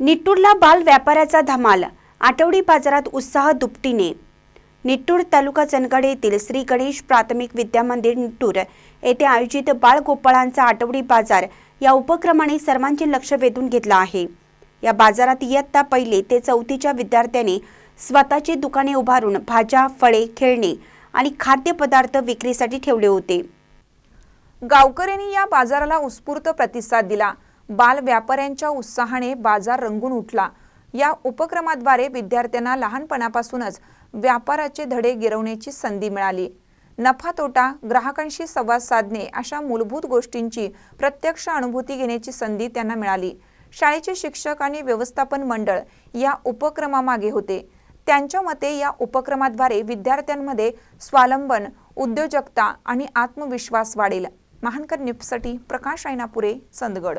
निट्टूरला बाल व्यापाराचा धमाल. आठवडी बाजारात उत्साह दुपटीने. निट्टूर तालुका चंदगड येथील श्री गणेश प्राथमिक विद्या मंदिर निट्टूर येथे आयोजित बाळ गोपाळांचा आठवडी बाजार या उपक्रमाने सर्वांचे लक्ष वेधून घेतलं आहे. या बाजारात इयत्ता पहिले ते चौथीच्या विद्यार्थ्यांनी स्वतःची दुकाने उभारून भाज्या फळे खेळणे आणि खाद्यपदार्थ विक्रीसाठी ठेवले होते. गावकऱ्यांनी या बाजाराला उत्स्फूर्त प्रतिसाद दिला. बाल व्यापाऱ्यांच्या उत्साहाने बाजार रंगून उठला. या उपक्रमाद्वारे विद्यार्थ्यांना लहानपणापासूनच व्यापाराचे धडे गिरवण्याची संधी मिळाली. नफा तोटा ग्राहकांशी संवाद साधणे अशा मूलभूत गोष्टींची प्रत्यक्ष अनुभूती घेण्याची संधी त्यांना मिळाली. शाळेचे शिक्षक आणि व्यवस्थापन मंडळ या उपक्रमामागे होते. त्यांच्या मते या उपक्रमाद्वारे विद्यार्थ्यांमध्ये स्वावलंबन उद्योजकता आणि आत्मविश्वास वाढेल. महानकर न्यूजसाठी प्रकाश ऐनापुरे चंदगड.